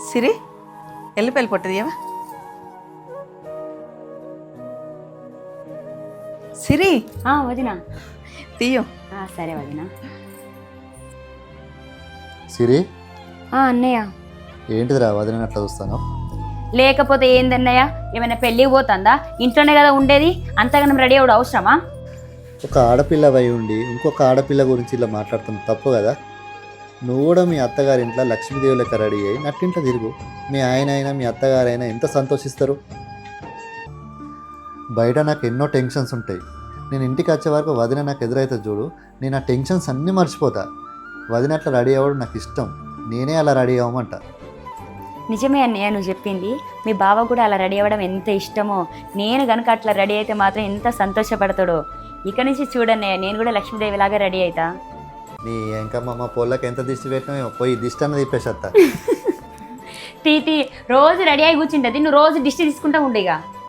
సిరి ఎల్లిపల్లి పొట్టదియవా సిరి! ఆ, వదినా. తీయు. ఆ, సరే వదినా. సిరి? ఆ, అన్నయ్య. ఏంటిదిరా వదిన అట్లా చూస్తాను లేకపోతే ఏందన్నయ్య? ఏమైనా పెళ్ళికి పోతుందా? ఇంట్లోనే కదా ఉండేది? అంతగానం రెడీ అవ్వడం అవసరమా? ఒక ఆడపిల్ల అయి ఉండి ఇంకొక ఆడపిల్ల గురించి ఇలా మాట్లాడుతున్న తప్పు కదా? నువ్వు కూడా మీ అత్తగారి ఇంట్లో లక్ష్మీదేవి లెక్క రెడీ అయ్యి నట్టింట్లో తిరుగు. మీ ఆయన అయినా మీ అత్తగారైనా ఎంత సంతోషిస్తారు? బయట నాకు ఎన్నో టెన్షన్స్ ఉంటాయి. నేను ఇంటికి వచ్చే వరకు వదిన నాకు ఎదురైతే చూడు నేను ఆ టెన్షన్స్ అన్నీ మర్చిపోతా. వదిన అట్లా రెడీ అవ్వడం నాకు ఇష్టం. నేనే అలా రెడీ అవ్వమంట. నిజమే అన్నయ్య నువ్వు చెప్పింది. మీ బావ కూడా అలా రెడీ అవ్వడం ఎంత ఇష్టమో నేను కనుక అట్లా రెడీ అయితే మాత్రం ఎంత సంతోషపడతాడో. ఇక నుంచి చూడన్నయ్య నేను కూడా లక్ష్మీదేవి లాగా రెడీ అవుతా నీ ఇంకా మా పొల్లకి ఎంత దిష్టి పెట్టినా పోయి దిష్టి అన్నది తిప్పేసేస్తా టీ టీ రోజు రెడీ అయి కూర్చుంటుంది. నువ్వు రోజు దిష్టి తీసుకుంటా ఉండేగా